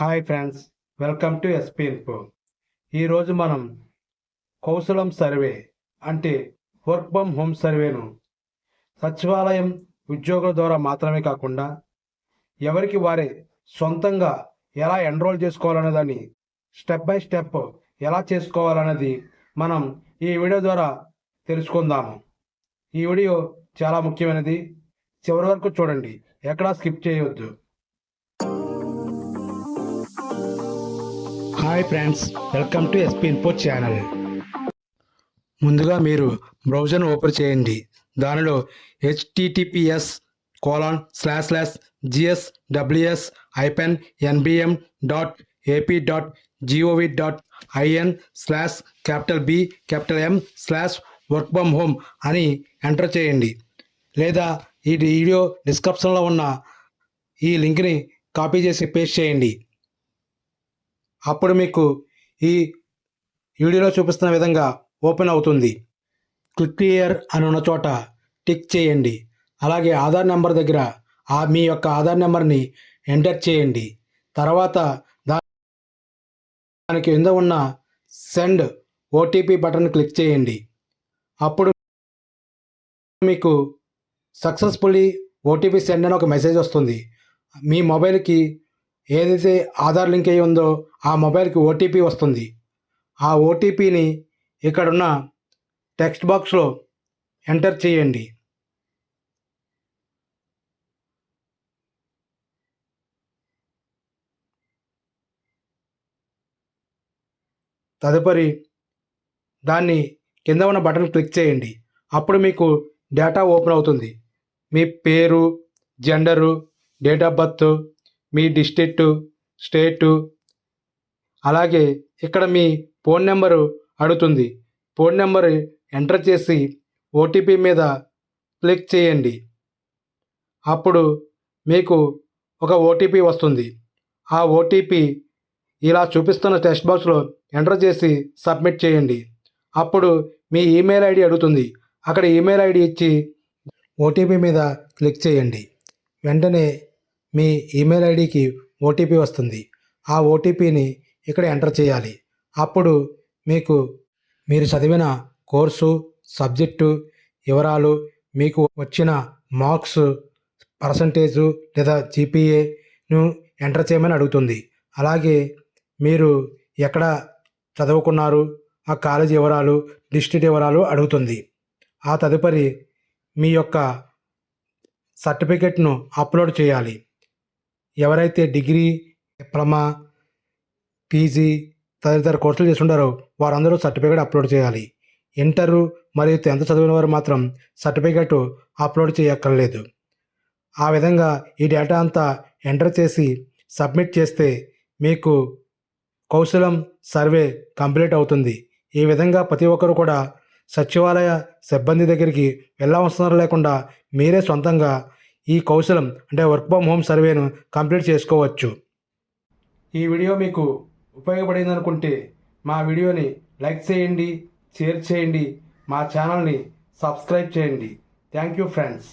Hi friends welcome to SP info. ఈరోజు మనం కౌశలం survey అంటే వర్క్ ఫ్రమ్ హోమ్ సర్వేను. సచివాలయం ఉద్యోగుల ద్వారా మాత్రమే కాకుండా ఎవరికి వారే సొంతంగా ఎలా ఎన్రోల్ చేసుకోవాలనే దాన్ని స్టెప్ బై స్టెప్ ఎలా చేసుకోవాలనేది మనం ఈ వీడియో ద్వారా తెలుసుకుందాము. ఈ వీడియో చాలా ముఖ్యమైనది. చివరి వరకు చూడండి. ఎక్కడా స్కిప్ చేయవద్దు hi friends welcome to SP info channel. ముందుగా మీరు బ్రౌజర్ను ఓపెన్ చేయండి. దానిలో HTTPS colon slash slash GS WS hyphen NBM dot AP dot GOV dot IN slash capital B capital M slash work from home అని enter చేయండి. లేదా ఈ video డిస్క్రిప్షన్లో ఉన్న ఈ లింక్ని కాపీ చేసి పేస్ట్ చేయండి. అప్పుడు మీకు ఈ వీడియోలో చూపిస్తున్న విధంగా ఓపెన్ అవుతుంది. క్లిక్ క్లియర్ అని ఉన్న చోట టిక్ చేయండి. అలాగే ఆధార్ నెంబర్ దగ్గర ఆ మీ యొక్క ఆధార్ నెంబర్ని ఎంటర్ చేయండి. తర్వాత దానికి కింద ఉన్న సెండ్ ఓటీపీ బటన్ క్లిక్ చేయండి. అప్పుడు మీకు సక్సెస్ఫుల్లీ ఓటీపీ సెండ్ అని ఒక మెసేజ్ వస్తుంది. మీ మొబైల్కి ఏదైతే ఆధార్ లింక్ అయి ఉందో ఆ మొబైల్కి ఓటీపీ వస్తుంది. ఆ ఓటీపీని ఇక్కడున్న టెక్స్ట్ బాక్స్లో ఎంటర్ చేయండి. తదుపరి దాన్ని కింద ఉన్న బటన్ క్లిక్ చేయండి. అప్పుడు మీకు డేటా ఓపెన్ అవుతుంది. మీ పేరు జెండరు డేట్ ఆఫ్ బర్త్ మీ డిస్ట్రిక్టు స్టేటు అలాగే ఇక్కడ మీ ఫోన్ నెంబరు అడుగుతుంది. ఫోన్ నెంబర్ ఎంటర్ చేసి ఓటీపీ మీద క్లిక్ చేయండి. అప్పుడు మీకు ఒక ఓటీపీ వస్తుంది. ఆ ఓటీపీ ఇలా చూపిస్తున్న టెక్స్ట్ బాక్స్లో ఎంటర్ చేసి సబ్మిట్ చేయండి. అప్పుడు మీ ఈమెయిల్ ఐడి అడుగుతుంది. అక్కడ ఈమెయిల్ ఐడి ఇచ్చి ఓటీపీ మీద క్లిక్ చేయండి. వెంటనే మీ ఈమెయిల్ ఐడికి ఓటీపీ వస్తుంది. ఆ ఓటీపీని ఇక్కడ ఎంటర్ చేయాలి. అప్పుడు మీకు మీరు చదివిన కోర్సు సబ్జెక్టు వివరాలు మీకు వచ్చిన మార్క్స్ పర్సంటేజు లేదా జీపీఏను ఎంటర్ చేయమని అడుగుతుంది. అలాగే మీరు ఎక్కడ చదువుకున్నారు ఆ కాలేజీ వివరాలు డిస్ట్రిక్ట్ వివరాలు అడుగుతుంది. ఆ తదుపరి మీ యొక్క సర్టిఫికెట్ను అప్లోడ్ చేయాలి. ఎవరైతే డిగ్రీ డిప్లొమా పీజీ తదితర కోర్సులు చేస్తుంటారో వారందరూ సర్టిఫికేట్ అప్లోడ్ చేయాలి. ఇంటర్ మరియు టెన్త్ చదివిన వారు మాత్రం సర్టిఫికేట్ అప్లోడ్ చేయక్కర్లేదు. ఆ విధంగా ఈ డేటా అంతా ఎంటర్ చేసి సబ్మిట్ చేస్తే మీకు కౌశలం సర్వే కంప్లీట్ అవుతుంది. ఈ విధంగా ప్రతి ఒక్కరు కూడా సచివాలయ సిబ్బంది దగ్గరికి వెళ్ళవసరం లేకుండా మీరే సొంతంగా ఈ కౌశలం అంటే వర్క్ ఫ్రమ్ హోమ్ సర్వేను కంప్లీట్ చేసుకోవచ్చు. ఈ వీడియో మీకు ఉపయోగపడింది అనుకుంటే మా వీడియోని లైక్ చేయండి షేర్ చేయండి మా ఛానల్ని సబ్స్క్రైబ్ చేయండి. Thank you friends.